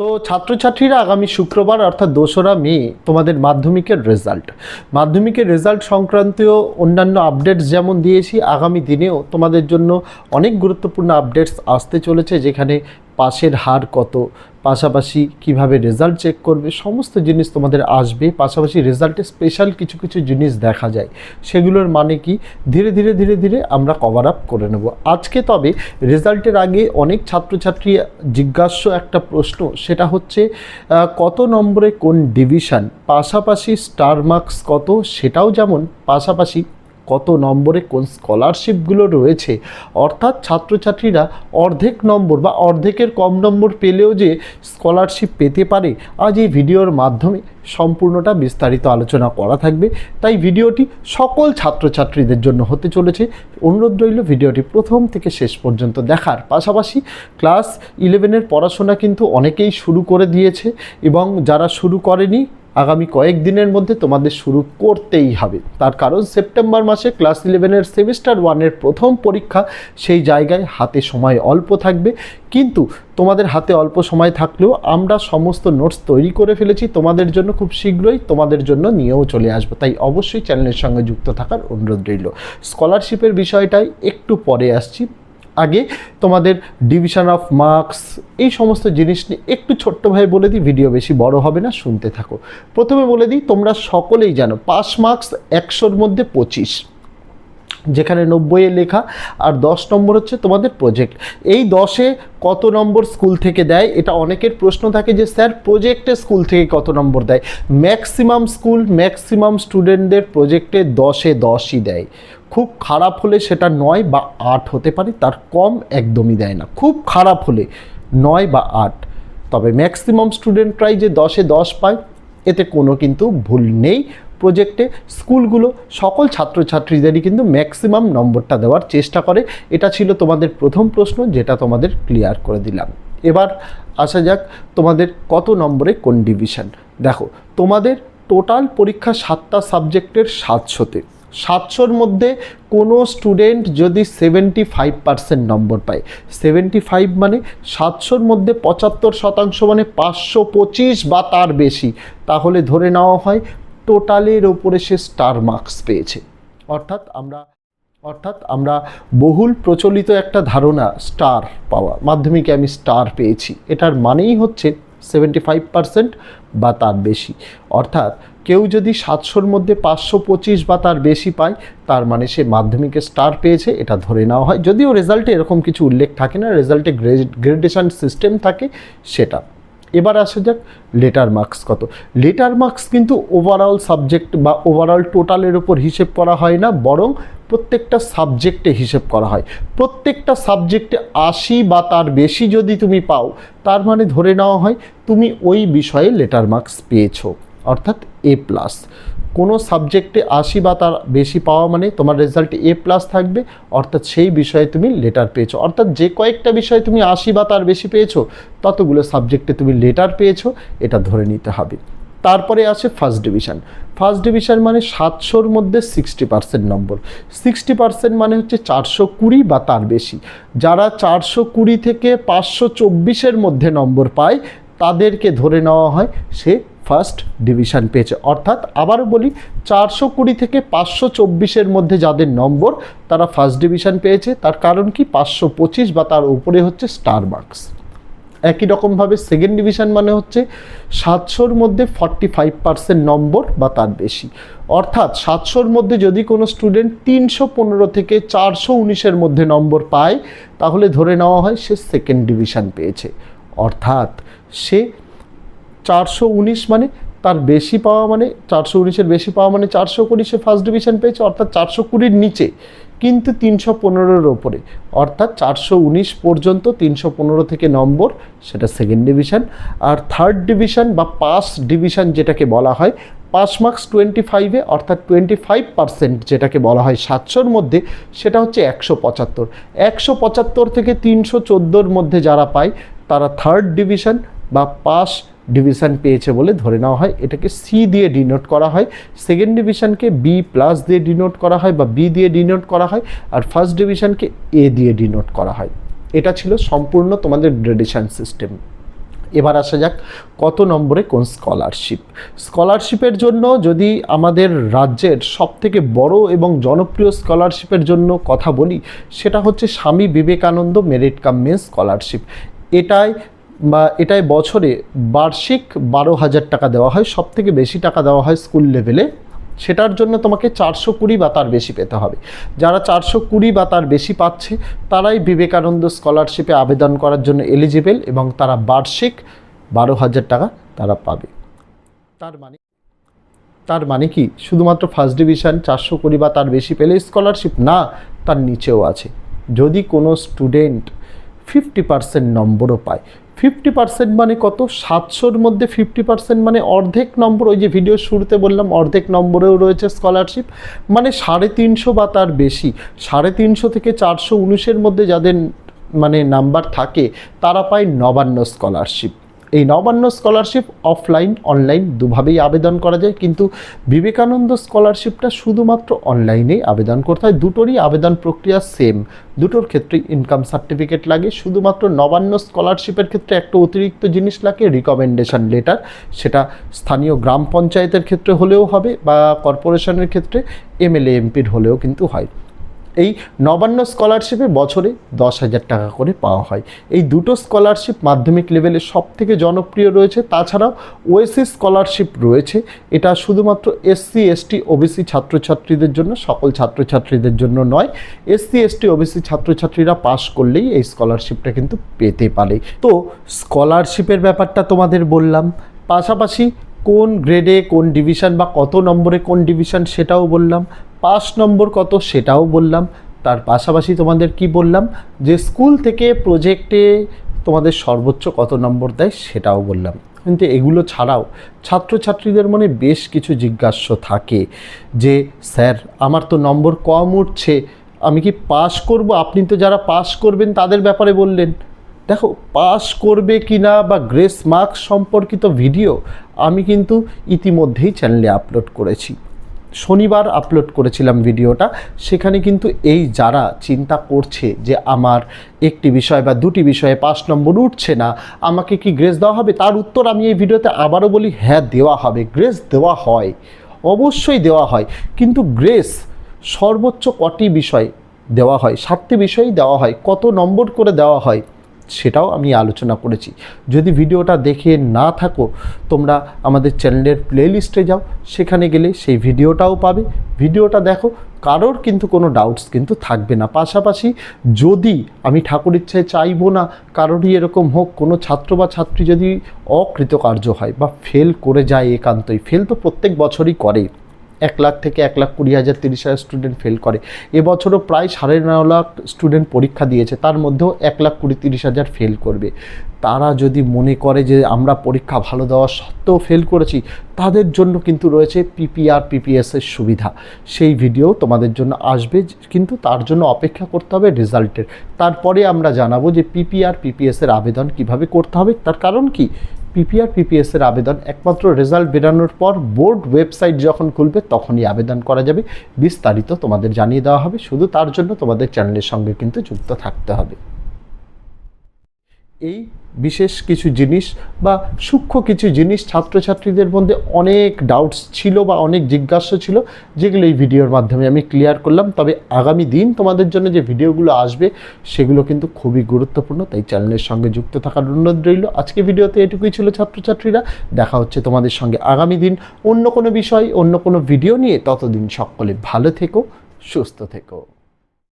তো ছাত্রছাত্রীরা আগামী শুক্রবার, অর্থাৎ দোসরা মে, তোমাদের মাধ্যমিকের রেজাল্ট মাধ্যমিকের রেজাল্ট সংক্রান্তীয় অন্যান্য আপডেটস যেমন দিয়েছি, আগামী দিনেও তোমাদের জন্য অনেক গুরুত্বপূর্ণ আপডেটস আসতে চলেছে, যেখানে পাশের হার কত? পাশাপাশি কীভাবে রেজাল্ট চেক করবে? সমস্ত জিনিস তোমাদের আসবে। পাশাপাশি রেজাল্টে স্পেশাল কিছু কিছু জিনিস দেখা যায়। সেগুলোর মানে কি? ধীরে ধীরে ধীরে ধীরে আমরা কভার আপ করে নেব। আজকে তবে রেজাল্টের আগে অনেক ছাত্রছাত্রী জিজ্ঞাস্য একটা প্রশ্ন। সেটা হচ্ছে কত নম্বরে কোন ডিভিশন পাশাপাশি স্টার মার্কস কত? সেটাও যেমন, পাশাপাশি কত নম্বরে কোন স্কলারশিপগুলো রয়েছে? অর্থাৎ ছাত্রছাত্রীরা অর্ধেক নম্বর বা অর্ধেকের কম নম্বর পেলেও যে স্কলারশিপ পেতে পারে, আজ এই ভিডিওর মাধ্যমে সম্পূর্ণটা বিস্তারিত আলোচনা করা থাকবে। তাই ভিডিওটি সকল ছাত্রছাত্রীদের জন্য হতে চলেছে। অনুরোধ রইল ভিডিওটি প্রথম থেকে শেষ পর্যন্ত দেখার। পাশাপাশি ক্লাস ইলেভেনের পড়াশোনা কিন্তু অনেকেই শুরু করে দিয়েছে এবং যারা শুরু করেনি আগামী কয়েকদিনের মধ্যে তোমাদের শুরু করতেই হবে। তার কারণ সেপ্টেম্বর মাসে ক্লাস ইলেভেনের সেমিস্টার ওয়ানের প্রথম পরীক্ষা সেই জায়গায় হাতে সময় অল্প থাকবে। কিন্তু তোমাদের হাতে অল্প সময় থাকলেও আমরা সমস্ত নোটস তৈরি করে ফেলেছি। তোমাদের জন্য খুব শীঘ্রই তোমাদের জন্য নিয়েও চলে আসব। তাই অবশ্যই চ্যানেলের সঙ্গে যুক্ত থাকার অনুরোধ রইল। স্কলারশিপের বিষয়টাই একটু পরে আসছি। আগে তোমাদের ডিভিশন অফ মার্কস এই সমস্ত জিনিস নিয়ে একটু ছোট্টভাবে বলে দিই ভিডিও বেশি বড় হবে না, শুনতে থাকো। প্রথমে বলে দিই, তোমরা সকলেই জানো, পাস মার্কস একশোর মধ্যে পঁচিশ, যেখানে নব্বইয়ে লেখা, আর দশ নম্বর হচ্ছে তোমাদের প্রজেক্ট এই দশে কত নম্বর স্কুল থেকে দেয়? এটা অনেকের প্রশ্ন থাকে যে, স্যার প্রজেক্টে স্কুল থেকে কত নম্বর দেয়? ম্যাক্সিমাম স্কুল ম্যাক্সিমাম স্টুডেন্টদের প্রজেক্টে দশে দশই দেয়। খুব খারাপ হলে সেটা নয় বা আট হতে পারে, তার কম একদমই দেয় না। খুব খারাপ হলে নয় বা আট। তবে ম্যাক্সিমাম স্টুডেন্টরাই যে দশে দশ পায়, এতে কোনো কিন্তু ভুল নেই। প্রজেক্টে স্কুলগুলো সকল ছাত্রছাত্রীদেরই কিন্তু ম্যাক্সিমাম নম্বরটা দেওয়ার চেষ্টা করে। এটা ছিল তোমাদের প্রথম প্রশ্ন, যেটা তোমাদের ক্লিয়ার করে দিলাম। এবার আসা যাক তোমাদের কত নম্বরে কোন ডিভিশন দেখো, তোমাদের টোটাল পরীক্ষা সাতটা সাবজেক্টের সাতশোতে। সাতশোর মধ্যে কোনো স্টুডেন্ট যদি সেভেন্টি ফাইভ পার্সেন্ট নম্বর পায়। সেভেন্টি ফাইভ মানে সাতশোর মধ্যে পঁচাত্তর শতাংশ মানে পাঁচশো পঁচিশ বা তার বেশি। তাহলে ধরে নেওয়া হয় টোটালের ওপরে সে স্টার মার্কস পেয়েছে। অর্থাৎ আমরা অর্থাৎ আমরা বহুল প্রচলিত একটা ধারণা স্টার পাওয়া, মাধ্যমিকে আমি স্টার পেয়েছি। এটার মানেই হচ্ছে সেভেন্টি ফাইভ পার্সেন্ট বা তার বেশি। অর্থাৎ কেউ যদি সাতশোর মধ্যে পাঁচশো পঁচিশ বা তার বেশি পায়, তার মানে সে মাধ্যমিকে স্টার পেয়েছে, এটা ধরে নেওয়া হয়। যদিও রেজাল্টে এরকম কিছু উল্লেখ থাকে না রেজাল্টে গ্রেডেশন সিস্টেম থাকে সেটা। এবার আসা যাক লেটার মার্কস কত। লেটার মার্কস কিন্তু ওভারঅল সাবজেক্ট বা ওভারঅল টোটালের উপর হিসেব করা হয় না, বরং প্রত্যেকটা সাবজেক্টে হিসেব করা হয়। প্রত্যেকটা সাবজেক্টে আশি বা তার বেশি যদি তুমি পাও, তার মানে ধরে নেওয়া হয় তুমি ওই বিষয়ে লেটার মার্কস পেয়েছ। অর্থাৎ এ প্লাস কোনো সাবজেক্টে আশি বা তার বেশি পাওয়া মানে তোমার রেজাল্টে এ প্লাস থাকবে, অর্থাৎ সেই বিষয়ে তুমি লেটার পেয়েছ। অর্থাৎ যে কয়েকটা বিষয়ে তুমি আশি বা তার বেশি পেয়েছ, ততগুলো সাবজেক্টে তুমি লেটার পেয়েছ, এটা ধরে নিতে হবে। তারপরে আসে ফার্স্ট ডিভিশন ফার্স্ট ডিভিশন মানে সাতশোর মধ্যে সিক্সটি পার্সেন্ট নম্বর। সিক্সটি পার্সেন্ট মানে হচ্ছে চারশো কুড়ি বা তার বেশি। যারা চারশো কুড়ি থেকে পাঁচশো চব্বিশের মধ্যে নম্বর পায়, তাদেরকে ধরে নেওয়া হয় সে ফার্স্ট ডিভিশন পেয়েছে। অর্থাৎ আবারও বলি, চারশো কুড়ি থেকে পাঁচশো চব্বিশের মধ্যে যাদের নম্বর, তারা ফার্স্ট ডিভিশন পেয়েছে। তার কারণ কি? পাঁচশো পঁচিশ বা তার উপরে হচ্ছে স্টার মার্কস। একই রকমভাবে সেকেন্ড ডিভিশন মানে হচ্ছে সাতশোর মধ্যে ফর্টি ফাইভ পার্সেন্ট নম্বর বা তার বেশি। অর্থাৎ সাতশোর মধ্যে যদি কোনো স্টুডেন্ট তিনশো পনেরো থেকে চারশো উনিশের মধ্যে নম্বর পায়, তাহলে ধরে নেওয়া হয় সে সেকেন্ড ডিভিশন পেয়েছে। অর্থাৎ সে চারশো উনিশ মানে তার বেশি পাওয়া মানে চারশো উনিশের বেশি পাওয়া মানে চারশো কুড়ি সে ফার্স্ট ডিভিশন পেয়েছে, অর্থাৎ চারশো কুড়ির নিচে, কিন্তু তিনশো পনেরোর ওপরে। অর্থাৎ চারশো উনিশ পর্যন্ত তিনশো পনেরো থেকে নম্বর, সেটা সেকেন্ড ডিভিশন আর থার্ড ডিভিশন বা পাস ডিভিশন যেটাকে বলা হয় পাস মার্কস টোয়েন্টি ফাইভে অর্থাৎ টোয়েন্টি ফাইভ পার্সেন্ট যেটাকে বলা হয় সাতশোর মধ্যে, সেটা হচ্ছে একশো পঁচাত্তর। একশো পঁচাত্তর থেকে তিনশো চোদ্দোর মধ্যে যারা পায়, তারা থার্ড ডিভিশন বা পাস ডিভিশন পেয়েছে বলে ধরে নেওয়া হয়। এটাকে সি দিয়ে ডিনোট করা হয়। সেকেন্ড ডিভিশনকে বি প্লাস দিয়ে ডিনোট করা হয় বা বি দিয়ে ডিনোট করা হয় আর ফার্স্ট ডিভিশনকে এ দিয়ে ডিনোট করা হয়। এটা ছিল সম্পূর্ণ তোমাদের গ্রেডেশন সিস্টেম এবার আসা যাক কত নম্বরে কোন স্কলারশিপ স্কলারশিপের জন্য যদি আমাদের রাজ্যের সবথেকে বড় এবং জনপ্রিয় স্কলারশিপের জন্য কথা বলি, সেটা হচ্ছে Swami Vivekananda merit cum means scholarship এটাই বা এটাই বছরে বার্ষিক বারো হাজার টাকা দেওয়া হয় সব থেকে বেশি টাকা দেওয়া হয় স্কুল লেভেলে সেটার জন্য তোমাকে চারশো কুড়ি বা তার বেশি পেতে হবে। যারা চারশো কুড়ি বা তার বেশি পাচ্ছে, তারাই বিবেকানন্দ স্কলারশিপে আবেদন করার জন্য এলিজিবল এবং তারা বার্ষিক বারো হাজার টাকা তারা পাবে। তার মানে তার মানে কি? শুধুমাত্র ফার্স্ট ডিভিশন চারশো কুড়ি বা তার বেশি পেলে স্কলারশিপ না, তার নিচেও আছে। যদি কোনো স্টুডেন্ট ফিফটি পার্সেন্ট নম্বরও পায়। ফিফটি পার্সেন্ট মানে কত? সাতশোর মধ্যে ফিফটি পার্সেন্ট মানে অর্ধেক নম্বর। ওই যে ভিডিও শুরুতে বললাম, অর্ধেক নম্বরেও রয়েছে স্কলারশিপ মানে সাড়ে তিনশো বা তার বেশি। সাড়ে তিনশো থেকে চারশো উনিশের মধ্যে যাদের মানে নাম্বার থাকে, তারা পায় নবান্ন স্কলারশিপ এই নবান্ন স্কলারশিপ অফলাইন, অনলাইন দুভাবেই আবেদন করা যায়, কিন্তু বিবেকানন্দ স্কলারশিপটা শুধুমাত্র অনলাইনেই আবেদন করতে হয়। দুটোরই আবেদন প্রক্রিয়া সেম দুটোর ক্ষেত্রে ইনকাম সার্টিফিকেট লাগে। শুধুমাত্র নবান্ন স্কলারশিপের ক্ষেত্রে একটা অতিরিক্ত জিনিস লাগে রিকমেন্ডেশন লেটার সেটা স্থানীয় গ্রাম পঞ্চায়েতের ক্ষেত্রে হলেও হবে বা কর্পোরেশনের ক্ষেত্রে এমএলএ এমপির হলেও কিন্তু হয়। এই নবান্ন স্কলারশিপে বছরে দশ হাজার টাকা করে পাওয়া হয়। এই দুটো স্কলারশিপ মাধ্যমিক লেভেলে সব থেকে জনপ্রিয় রয়েছে। তাছাড়াও ওএসসি স্কলারশিপ রয়েছে। এটা শুধুমাত্র এসসি এসটি ওবিসি ছাত্রছাত্রীদের জন্য, সকল ছাত্রছাত্রীদের জন্য নয়। এসসি এসটি ওবিসি ছাত্রছাত্রীরা পাশ করলেই এই স্কলারশিপটা কিন্তু পেতে পারে। তো স্কলারশিপের ব্যাপারটা তোমাদের বললাম। পাশাপাশি কোন গ্রেডে কোন ডিভিশন বা কত নম্বরে কোন ডিভিশন সেটাও বললাম। পাস নম্বর কত সেটাও বললাম। তার পাশাপাশি তোমাদের কি বললাম? যে স্কুল থেকে প্রজেক্টে তোমাদের সর্বোচ্চ কত নম্বর দেয় সেটাও বললাম। কিন্তু এগুলো ছাড়াও ছাত্রছাত্রীদের মনে বেশ কিছু জিজ্ঞাস্য থাকে যে, স্যার, আমার তো নম্বর কম উঠছে, আমি কি পাস করব? আপনি তো যারা পাস করবেন তাদের ব্যাপারে বললেন। দেখো পাস করবে কি না বা গ্রেস মার্কস সম্পর্কিত ভিডিও আমি কিন্তু ইতিমধ্যেই চ্যানেলে আপলোড করেছি। শনিবার আপলোড করেছিলাম ভিডিওটা। সেখানে কিন্তু এই যারা চিন্তা করছে যে আমার একটি বিষয় বা দুটি বিষয়ে পাঁচ নম্বর উঠছে না, আমাকে কি গ্রেস দেওয়া হবে? তার উত্তর আমি এই ভিডিওতে আবারও বলি হ্যাঁ দেওয়া হবে। গ্রেস দেওয়া হয়। অবশ্যই দেওয়া হয়। কিন্তু গ্রেস সর্বোচ্চ কটি বিষয় দেওয়া হয়? সাতটি বিষয়ই দেওয়া হয়। কত নম্বর করে দেওয়া হয়? সেটাও আমি আলোচনা করেছি। যদি ভিডিওটা দেখে না থাকো, তোমরা আমাদের চ্যানেলের প্লেলিস্টে যাও, সেখানে গেলে সেই ভিডিওটাও পাবে। ভিডিওটা দেখো, কারোর কিন্তু কোনো ডাউটস কিন্তু থাকবে না। পাশাপাশি যদি আমি ঠাকুর ইচ্ছায় চাইব না, কারোরই এরকম হোক, কোনো ছাত্র বা ছাত্রী যদি অকৃতকার্য হয় বা ফেল করে যায় একান্তই ফেল তো প্রত্যেক বছরই করে এক লাখ থেকে এক লাখ কুড়ি হাজার তিরিশ হাজার স্টুডেন্ট ফেল করে। এবছরও প্রায় সাড়ে নয় লাখ স্টুডেন্ট পরীক্ষা দিয়েছে, তার মধ্যেও এক লাখ কুড়ি তিরিশ হাজার ফেল করবে। তারা যদি মনে করে যে আমরা পরীক্ষা ভালো দেওয়া সত্ত্বেও ফেল করেছি, তাদের জন্য কিন্তু রয়েছে পিপিআর পিপিএসের সুবিধা। সেই ভিডিও তোমাদের জন্য আসবে, কিন্তু তার জন্য অপেক্ষা করতে হবে রেজাল্টের তারপরে আমরা জানাব যে পিপিআর পিপিএসের আবেদন কীভাবে করতে হবে, তার কারণ কি? পিপিআর পিপিএস এর আবেদন, একমাত্র রেজাল্ট বেরানোর পর বোর্ড ওয়েবসাইট যখন খুলবে, তখনই আবেদন করা যাবে। বিস্তারিত তোমাদের জানিয়ে দেওয়া হবে। শুধু তার জন্য তোমাদের চ্যানেলের সঙ্গে কিন্তু যুক্ত থাকতে হবে। এই বিশেষ কিছু জিনিস বা সূক্ষ্ম কিছু জিনিস ছাত্রছাত্রীদের মধ্যে অনেক ডাউটস ছিল বা অনেক জিজ্ঞাসা ছিল, যেগুলো এই ভিডিওর মাধ্যমে আমি ক্লিয়ার করলাম। তবে আগামী দিন তোমাদের জন্য যে ভিডিওগুলো আসবে, সেগুলো কিন্তু খুবই গুরুত্বপূর্ণ। তাই চ্যানেলের সঙ্গে যুক্ত থাকার অনুরোধ রইল। আজকে ভিডিওতে এটুকুই ছিল ছাত্রছাত্রীরা। দেখা হচ্ছে তোমাদের সঙ্গে আগামী দিন অন্য কোনো বিষয়, অন্য কোনো ভিডিও নিয়ে। ততদিন সকলে ভালো থেকো, সুস্থ থেকো।